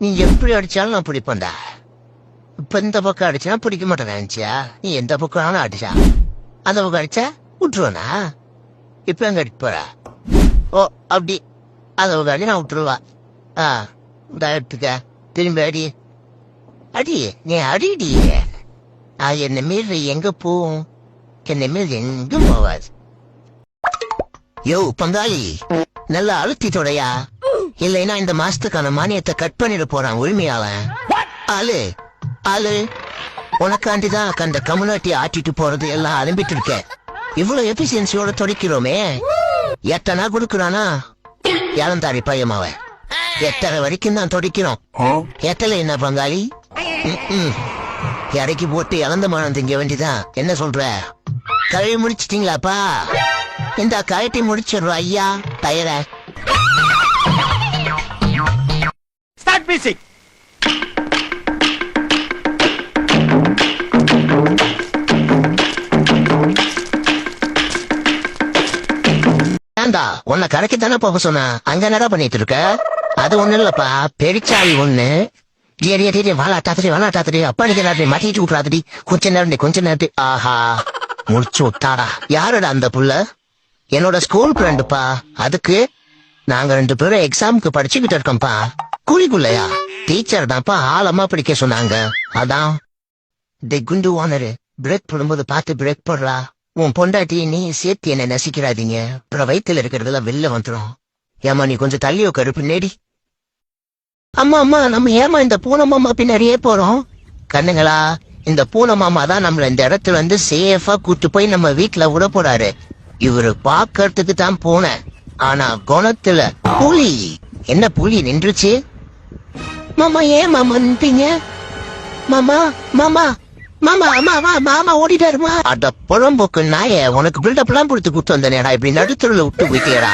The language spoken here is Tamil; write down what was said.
நீ எப்படி அடிச்சாலும் நான் பிடிப்பேன்டா. இப்ப இந்த பக்கம் அடிச்சா பிடிக்க மாட்டேன் நினைச்சியா? நீ எந்த பக்கம் ஆனா அடிச்சா. அந்த பக்கம் அடிச்சா விட்டுருவனா? இப்ப எங்க அடிக்க போற? ஓ அப்படி. அந்த பக்கம் அடி நான் விட்டுருவா. ஆ இந்த எடுத்துக்க. திரும்பி அடி. அடி நீ அடிடி. அது என்ன மீறி எங்க போவோம் என்னை மீறி எங்கும் போவாது. யோ பங்காளி நல்லா அழுத்திட்டோடையா? இல்லைன்னா இந்த மாசத்துக்கான மானியத்தை கட் பண்ணிட போறான் உரிமையாளன். ஆளு ஆளு உனக்காண்டிதான் கண்ட கம்யூனிட்டி ஆட்டிட்டு போறது எல்லாம் அனுப்பிட்டு இருக்க. இவ்வளவு எபிசியன்சியோட துடைக்கிறோமே. எத்தனை கொடுக்குறானா? இளந்தாரி பையன் அவன் எத்தனை வரைக்கும் தான் துடைக்கிறோம். எத்தனை என்ன பங்காளி. இறக்கி போட்டு இழந்த மனம் திங்க வேண்டிதான். என்ன சொல்ற? கழுவி முடிச்சிட்டீங்களாப்பா? இந்த கழட்டி முடிச்சிடுறோம் ஐயா. தயர. மியூசிக் ஏண்டா உன்னை கரைக்கு தானே போக சொன்னா? அங்க என்னடா பண்ணிட்டு இருக்க? அது ஒண்ணு இல்லப்பா பெரிச்சாய் ஒண்ணு. ஏறி ஏறி வாழாட்டாத்திரி வாழாட்டாத்திரி அப்பா நிக்கிறாரு மாட்டிட்டு விட்றாதடி கொஞ்ச நேரம் கொஞ்ச நேரம் ஆஹா முடிச்சு விட்டாடா யாருடா அந்த புள்ள? என்னோட ஸ்கூல் ஃப்ரெண்டுப்பா அதுக்கு நாங்க ரெண்டு பேரும் எக்ஸாமுக்கு படிச்சுக்கிட்டு இருக்கோம்ப்பா குழிக்குள்ளையா? டீச்சர் தான்ப்பா ஆழமா பிடிக்க சொன்னாங்க. அதான். டே குண்டு ஓனரு பிரேக் போடும்போது பார்த்து பிரேக் போடுறா. உன் பொண்டாட்டி நீ சேர்த்து என்ன நசிக்கிறாதீங்க. அப்புறம் வயித்துல இருக்கிறதுல வெளில வந்துடும் ஏமா நீ கொஞ்சம் தள்ளி உட்காரு பின்னாடி. அம்மா அம்மா நம்ம ஏமா இந்த பூனை மாமா பின்னாடியே போறோம்? கண்ணுங்களா இந்த பூனை மாமா தான் நம்மள இந்த இடத்துல வந்து சேஃபா கூட்டு போய் நம்ம வீட்டுல விட போறாரு. இவரு பாக்கறதுக்கு தான் போனேன் ஆனா குணத்துல புலி. என்ன புலி நின்றுச்சு? மாமா ஏன் மாமா நின்றீங்க? மாமா மாமா மாமா மாமா மாமா ஓடிட்டாருமா? அட புறம்போக்கு நாய உனக்கு பில்டப் எல்லாம் கொடுத்து கூட்டு வந்தேனேடா. இப்படி நடுத்தருல விட்டு போயிட்டேடா